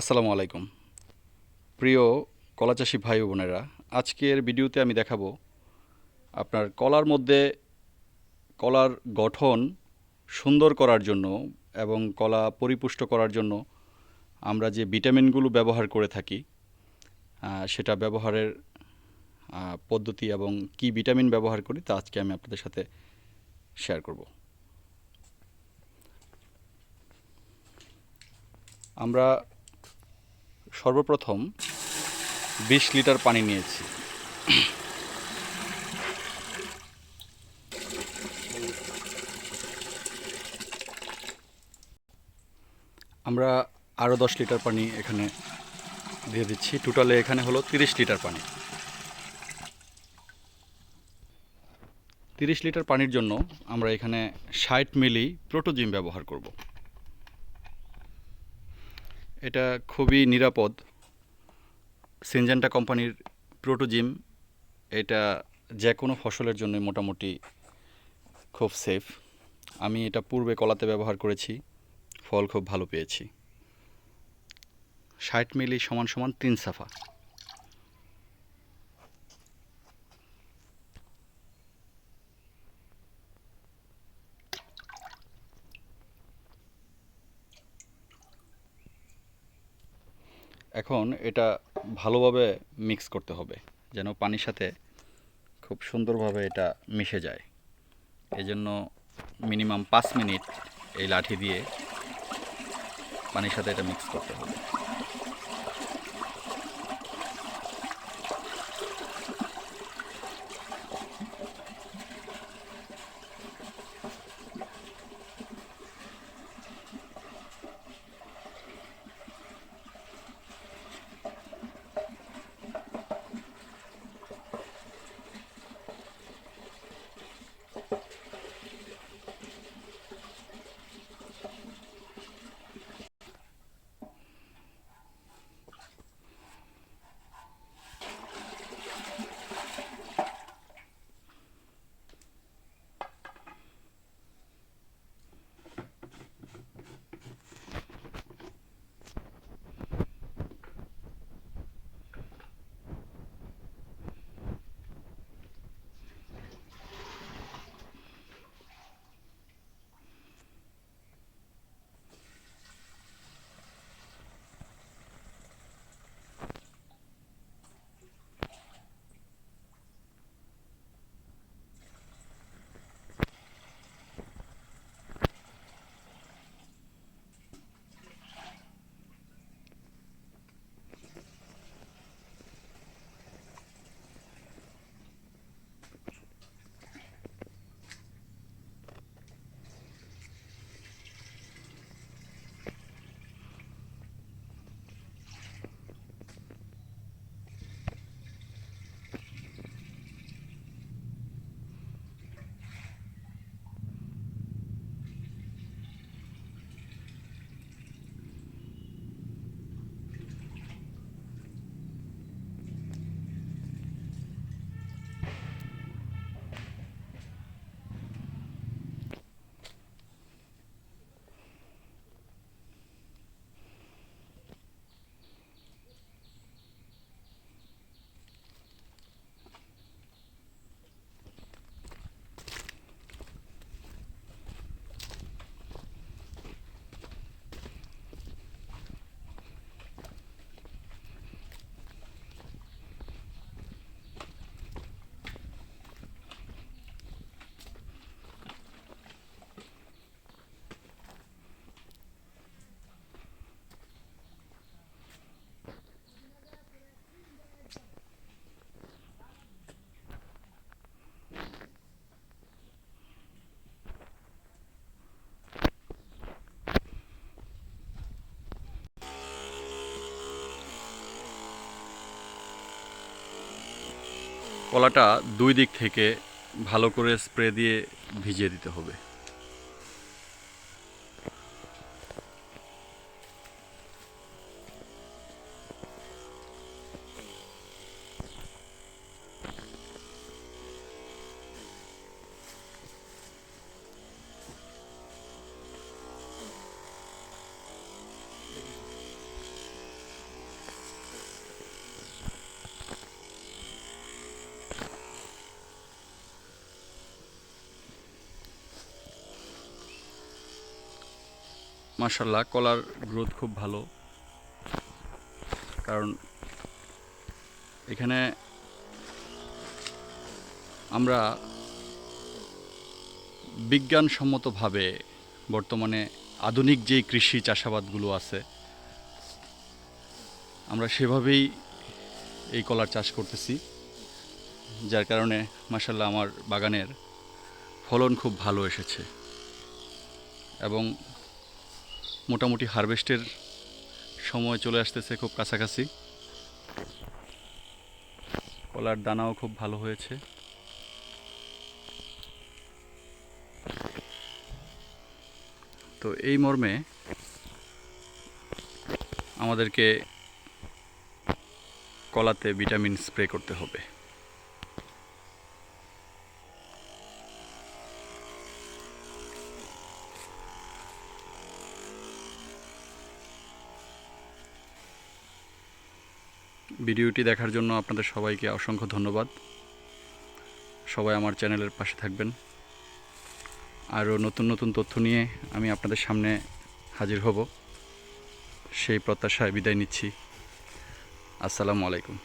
আসসালামু আলাইকুম। প্রিয় কলা চাষি ভাই বোনেরা, আজকের ভিডিওতে আমি দেখাবো আপনার কলার মধ্যে কলার গঠন সুন্দর করার জন্য এবং কলা পরিপুষ্ট করার জন্য আমরা যে ভিটামিনগুলো ব্যবহার করে থাকি সেটা ব্যবহারের পদ্ধতি এবং কি ভিটামিন ব্যবহার করি তা আজকে আমি আপনাদের সাথে শেয়ার করব। আমরা সর্বপ্রথম বিশ লিটার পানি নিয়েছি। আমরা আরও দশ লিটার পানি এখানে দিয়ে দিচ্ছি। টোটালে এখানে হলো তিরিশ লিটার পানি। তিরিশ লিটার পানির জন্য আমরা এখানে ষাট মিলি প্রোটোজিম ব্যবহার করব। এটা খুবই নিরাপদ। সিনজেন্টা কোম্পানির প্রোটোজিম এটা যে কোনো ফসলের জন্য মোটামুটি খুব সেফ আমি এটা পূর্বে কলাতে ব্যবহার করেছি, ফল খুব ভালো পেয়েছি। ষাট মিলি সমান সমান তিন সাফা। এখন এটা ভালোভাবে মিক্স করতে হবে, যেন পানির সাথে খুব সুন্দরভাবে এটা মিশে যায়। এজন্য জন্য মিনিমাম পাঁচ মিনিট এই লাঠি দিয়ে পানির সাথে এটা মিক্স করতে হবে। কলাটা দুই দিক থেকে ভালো করে স্প্রে দিয়ে ভিজিয়ে দিতে হবে। মাশাল্লাহ কলার গ্রোথ খুব ভালো। কারণ এখানে আমরা বিজ্ঞানসম্মতভাবে বর্তমানে আধুনিক যেই কৃষি চাষাবাদগুলো আছে, আমরা সেভাবেই এই কলার চাষ করতেছি, যার কারণে মাসাল্লাহ আমার বাগানের ফলন খুব ভালো এসেছে। এবং মোটামুটি হারভেস্টের সময় চলে আসতেছে খুব কাছাকাছি। কলার দানাও খুব ভালো হয়েছে। তো এই মর্মে আমাদেরকে কলাতে ভিটামিন স্প্রে করতে হবে। ভিডিওটি দেখার জন্য আপনাদের সবাইকে অসংখ্য ধন্যবাদ। সবাই আমার চ্যানেলের পাশে থাকবেন। আরও নতুন নতুন তথ্য নিয়ে আমি আপনাদের সামনে হাজির হব। সেই প্রত্যাশায় বিদায় নিচ্ছি। আসসালামু আলাইকুম।